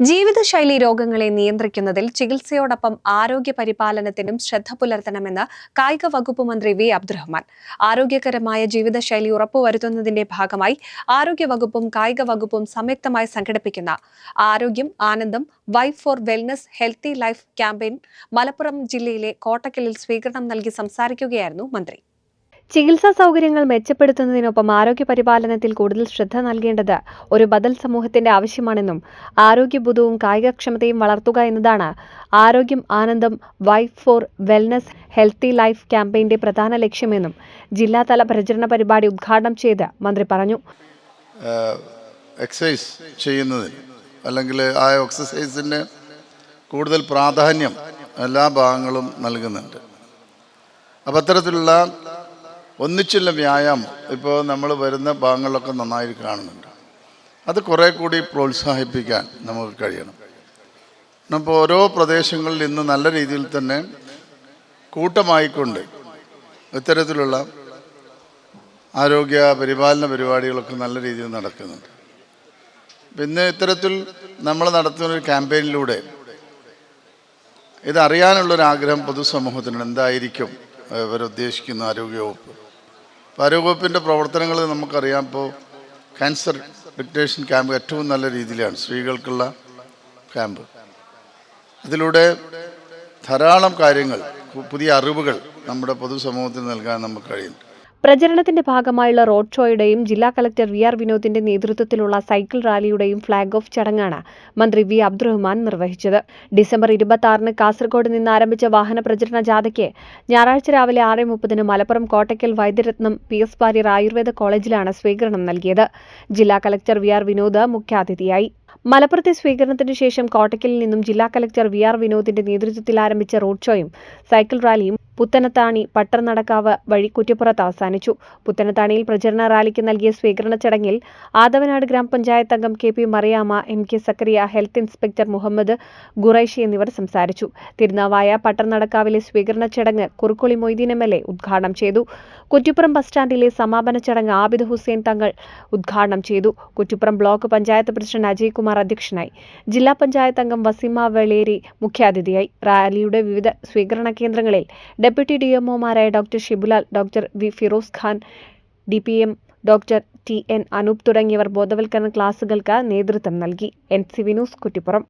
ജീവിതശൈലി രോഗങ്ങളെ നിയന്ത്രിക്കുന്നതിൽ ചികിത്സയോടൊപ്പം ആരോഗ്യ പരിപാലനത്തിനും ശ്രദ്ധ പുലർത്തണമെന്ന് കായിക വകുപ്പ് മന്ത്രി വി അബ്ദുറഹ്മാൻ. ആരോഗ്യകരമായ ജീവിതശൈലി ഉറപ്പുവരുത്തുന്നതിന്റെ ഭാഗമായി ആരോഗ്യ വകുപ്പും കായിക വകുപ്പും സംയുക്തമായി സംഘടിപ്പിക്കുന്ന ആരോഗ്യം ആനന്ദം vibe for wellness healthy life campaign Malappuram ജില്ലയിലെ കോട്ടക്കലിൽ സ്വീകരണം നൽകി സംസാരിക്കുകയായിരുന്നു മന്ത്രി. ചികിത്സാ സൗകര്യങ്ങൾ മെച്ചപ്പെടുത്തുന്നതിനൊപ്പം ആരോഗ്യ പരിപാലനത്തിൽ കൂടുതൽ ശ്രദ്ധ നൽകേണ്ടത് ഒരു ബദൽ സമൂഹത്തിന്റെ ആവശ്യമാണെന്നും ആരോഗ്യബുധവും കായികക്ഷമതയും വളർത്തുക എന്നതാണ് ആരോഗ്യം ആനന്ദം vibe for wellness healthy life ക്യാമ്പയിന്റെ പ്രധാന ലക്ഷ്യമെന്നും ജില്ലാതല പ്രചരണ പരിപാടി ഉദ്ഘാടനം ചെയ്ത് മന്ത്രി പറഞ്ഞു. എക്സസൈസ് ചെയ്യുന്നതിന് അല്ലെങ്കിൽ ആ എക്സസൈസിന് കൂടുതൽ പ്രാധാന്യം എല്ലാ ഭാഗങ്ങളും നൽകുന്നുണ്ട്. അപ്പം അത്തരത്തിലുള്ള ഒന്നിച്ചുള്ള വ്യായാമം ഇപ്പോൾ നമ്മൾ വരുന്ന ഭാഗങ്ങളിലൊക്കെ നന്നായി കാണുന്നുണ്ട്. അത് കുറേ കൂടി പ്രോത്സാഹിപ്പിക്കാൻ നമുക്ക് കഴിയണം. അപ്പോൾ ഓരോ പ്രദേശങ്ങളിൽ ഇന്ന് നല്ല രീതിയിൽ തന്നെ കൂട്ടമായിക്കൊണ്ട് ഇത്തരത്തിലുള്ള ആരോഗ്യ പരിപാലന പരിപാടികളൊക്കെ നല്ല രീതിയിൽ നടക്കുന്നുണ്ട്. പിന്നെ ഇത്തരത്തിൽ നമ്മൾ നടത്തുന്ന ഒരു ക്യാമ്പയിനിലൂടെ ഇതറിയാനുള്ളൊരാഗ്രഹം പൊതുസമൂഹത്തിന് എന്തായിരിക്കും ഇവരുദ്ദേശിക്കുന്ന ആരോഗ്യവകുപ്പ്? ആരോഗ്യവകുപ്പിന്റെ പ്രവർത്തനങ്ങൾ നമുക്കറിയാം. ഇപ്പോൾ ക്യാൻസർ ഡിക്റ്റേഷൻ ക്യാമ്പ് ഏറ്റവും നല്ല രീതിയിലാണ് സ്ത്രീകൾക്കുള്ള ക്യാമ്പ് അതിലൂടെ ധാരാളം കാര്യങ്ങൾ പുതിയ അറിവുകൾ നമ്മുടെ പൊതുസമൂഹത്തിന് നൽകാൻ നമുക്ക് കഴിയുന്നുണ്ട്. പ്രചരണത്തിന്റെ ഭാഗമായുള്ള റോഡ് ഷോയുടെയും ജില്ലാ കലക്ടർ വി ആർ വിനോദിന്റെ നേതൃത്വത്തിലുള്ള സൈക്കിൾ റാലിയുടെയും ഫ്ളാഗ് ഓഫ് ചടങ്ങാണ് മന്ത്രി വി അബ്ദുറഹ്മാൻ നിർവഹിച്ചത്. ഡിസംബർ ഇരുപത്തി ആറിന് കാസർഗോഡ് നിന്ന് ആരംഭിച്ച വാഹന പ്രചരണ ജാഥയ്ക്ക് ഞായറാഴ്ച രാവിലെ ആറ് മുപ്പതിന് Malappuram Kottakkal Vaidyaratnam P S barrier Ayurveda കോളേജിലാണ് സ്വീകരണം നൽകിയത്. ജില്ലാ കലക്ടർ വി ആർ വിനോദ് മുഖ്യാതിഥിയായി. മലപ്പുറത്തെ സ്വീകരണത്തിനു ശേഷം കോട്ടയ്ക്കലിൽ നിന്നും ജില്ലാ കലക്ടർ വി ആർ വിനോദിന്റെ നേതൃത്വത്തിൽ ആരംഭിച്ച റോഡ് ഷോയും സൈക്കിൾ റാലിയും പുത്തനത്താണി പട്ടർനടക്കാവ് വഴി കുറ്റിപ്പുറത്ത് അവസാനിച്ചു. പുത്തനത്താണിയിൽ പ്രചരണ റാലിക്ക് നൽകിയ സ്വീകരണ ചടങ്ങിൽ ആദവനാട് ഗ്രാമപഞ്ചായത്ത് അംഗം K P Mariyamma M K Zakariya health inspector Muhammad Khuraishi എന്നിവർ സംസാരിച്ചു. തിരുനാവായ പട്ടർനടക്കാവിലെ സ്വീകരണ ചടങ്ങ് Kurukkoli Moideen M L A ഉദ്ഘാടനം ചെയ്തു. കുറ്റിപ്പുറം ബസ് സ്റ്റാൻഡിലെ സമാപന ചടങ്ങ് ആബിദ് ഹുസൈൻ തങ്ങൾ ഉദ്ഘാടനം ചെയ്തു. കുറ്റിപ്പുറം ബ്ലോക്ക് പഞ്ചായത്ത് പ്രസിഡന്റ് അജയ് കുമാർ അധ്യക്ഷനായി. ജില്ലാ പഞ്ചായത്ത് അംഗം വസീമ വെളേരി മുഖ്യാതിഥിയായി. റാലിയുടെ വിവിധ സ്വീകരണ കേന്ദ്രങ്ങളിൽ deputy D എംഒമാരായ doctor Shibulal doctor V Firoz Khan D P M doctor T N Anoop തുടങ്ങിയവർ ബോധവൽക്കരണ ക്ലാസുകൾക്ക് നേതൃത്വം നൽകി. N C Vinoos Kuttippuram.